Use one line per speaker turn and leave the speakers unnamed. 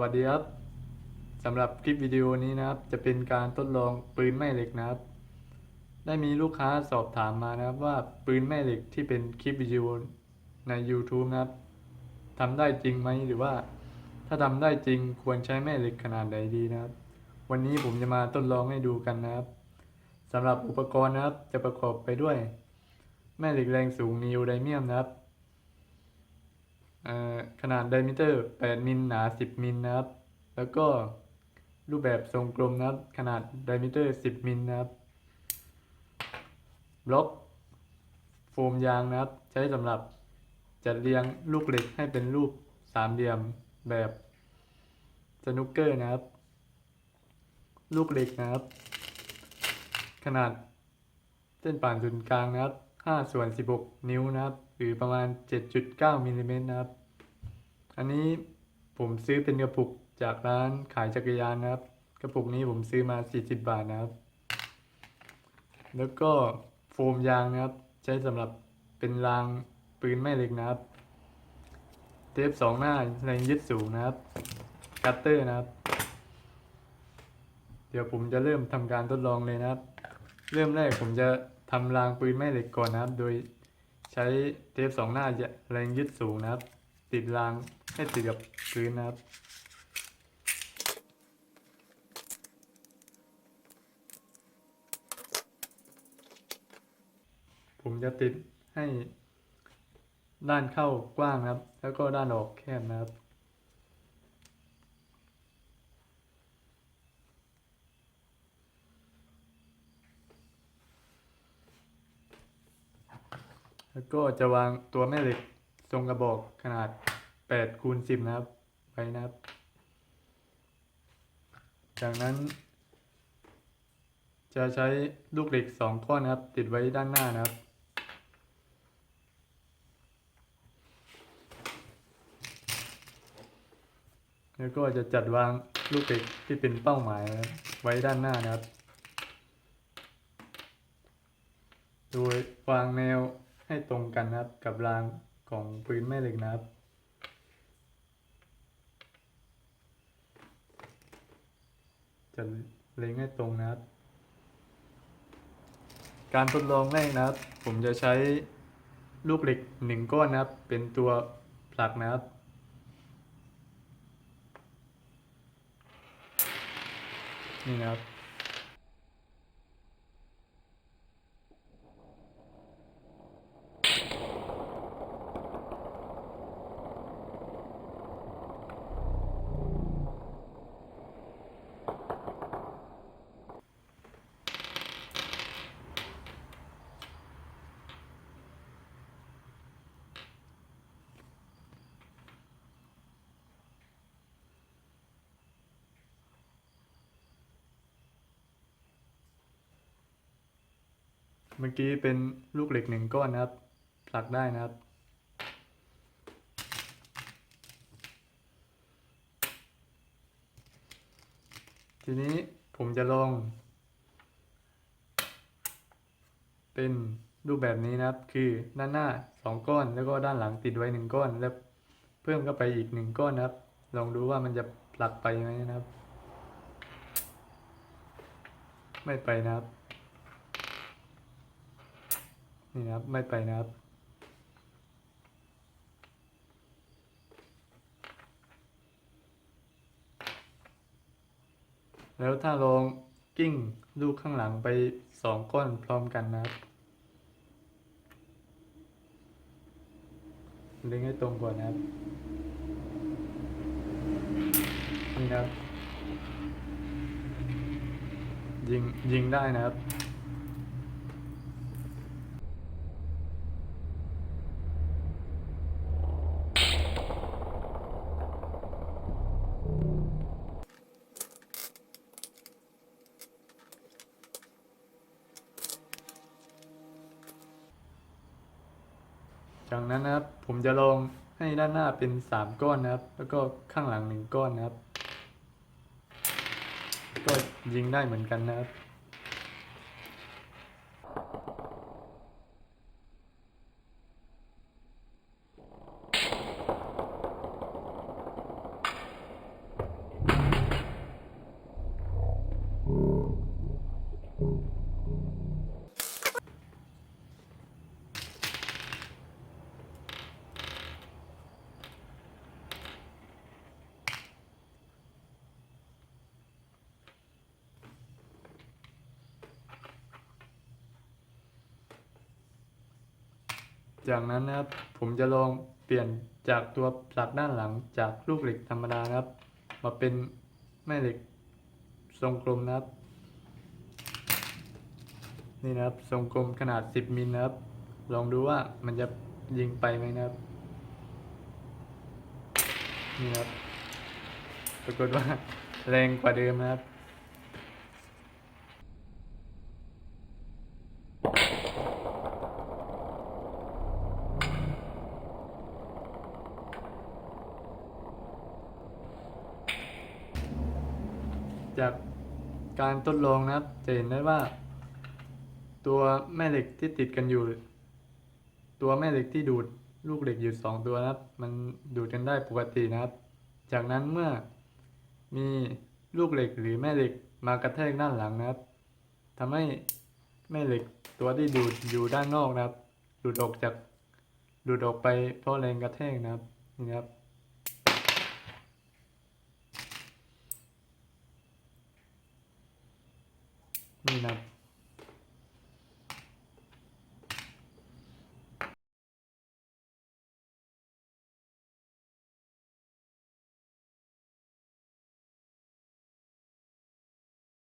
วัสดีครับสำหรับคลิปวิดีโอนี้นะครับ จะเป็นการทดลองปืนแม่เหล็กนะครับ ได้มีลูกค้าสอบถามมานะครับว่าปืนแม่เหล็กที่เป็นคลิปวิดีโอใน YouTube นะครับทำได้จริงไหมหรือว่า ถ้าทำได้จริงควรใช้แม่เหล็กขนาดใดดีนะครับ วันนี้ผมจะมาทดลองให้ดูกันนะครับสำหรับอุปกรณ์นะครับจะประกอบไปด้วย แม่เหล็กแรงสูงนิวไดเมียมนะครับ ขนาดไดมิเตอร์ 8 มิลหนา 10 มิลนะครับ แล้วก็รูปแบบทรงกลมนะครับ ขนาดไดมิเตอร์ 10 มิลนะครับ บล็อกโฟมยางนะครับ ใช้สำหรับจัดเรียงลูกเหล็กให้เป็นรูปสามเหลี่ยมแบบสนุกเกอร์นะครับ ลูกเหล็กนะครับ ขนาดเส้นผ่านศูนย์กลางนะครับ 5ส่วน 16 นิ้วนะครับ หรือประมาณ 7.9มิลลิเมตรนะครับ อันนี้ผมซื้อเป็นกระปุกจากร้านขายจักรยานนะครับ กระปุกนี้ผมซื้อมา 40 บาทนะครับ แล้วก็โฟมยางนะครับ ใช้สำหรับเป็นรางปืนแม่เหล็กนะครับ เทปสองหน้าแรงยึดสูงนะครับ คัตเตอร์นะครับ เดี๋ยวผมจะเริ่มทำการทดลองเลยนะครับ เริ่มแรกผมจะ ทำรางปืนแม่เหล็กก่อนนะครับ โดยใช้เทปสองหน้าแรงยึดสูงนะครับ ติดรางให้ติดกับพื้นนะครับผมจะติดให้ด้านเข้ากว้างนะครับ แล้วก็ด้านออกแคบนะครับ แล้วก็จะวางตัวแม่เหล็กทรงกระบอกขนาด8คูณ10 นะครับไว้นะครับ จากนั้น จะใช้ลูกเหล็ก 2 ก้อนนะครับ ติดไว้ด้านหน้านะครับ แล้วก็จะจัดวางลูกเหล็กที่เป็นเป้าหมายไว้ด้านหน้านะครับ โดยวางแนว ให้ตรงกันนะครับกับรางของพื้นแม่เหล็กนะครับ จะเล็งให้ตรงนะครับ การทดลองแรกนะครับ ผมจะใช้ลูกเหล็กหนึ่งก้อนนะครับ เป็นตัวผลักนะครับนี่นะครับ เมื่อกี้เป็นลูกเหล็กหนึ่งก้อนนะครับผลักได้นะครับ ทีนี้ผมจะลอง เป็นรูปแบบนี้นะครับ คือด้านหน้าสองก้อนแล้วก็ด้านหลังติดไว้หนึ่งก้อน แล้วเพิ่มเข้าไปอีกหนึ่งก้อนนะครับ ลองดูว่ามันจะผลักไปไหมนะครับ ไม่ไปนะครับ นี่นะครับ ไม่ไปนะครับ แล้วถ้าลองกิ้งลูกข้างหลังไปสองก้อนพร้อมกันนะครับเล็งให้ตรงก่อนนะครับ นี่นะครับ ยิงยิงได้นะครับ จากนั้นนะครับผมจะลองให้ด้านหน้าเป็นสามก้อนนะครับ แล้วก็ข้างหลังหนึ่งก้อนนะครับ ก็ยิงได้เหมือนกันนะครับ จากนั้นนะครับผมจะลองเปลี่ยนจากตัวผลักด้านหลังจากลูกเหล็กธรรมดานะครับ มาเป็นแม่เหล็กทรงกลมนะครับ นี่นะครับทรงกลมขนาด 10มิลนะครับ ลองดูว่ามันจะยิงไปไหมนะครับ นี่นะครับปรากฏว่าแรงกว่าเดิมนะครับ จากการทดลองนะครับจะเห็นได้ว่า ตัวแม่เหล็กที่ติดกันอยู่ ตัวแม่เหล็กที่ดูดลูกเหล็กอยู่สองตัวนะครับ มันดูดกันได้ปกตินะครับ จากนั้นเมื่อมีลูกเหล็กหรือแม่เหล็กมากระแทกด้านหลังนะครับทำให้แม่เหล็กตัวที่ดูดอยู่ด้านนอกนะครับหลุดออกจากหลุดออกไปเพราะแรงกระแทกนะครับนี่นะครับ Milan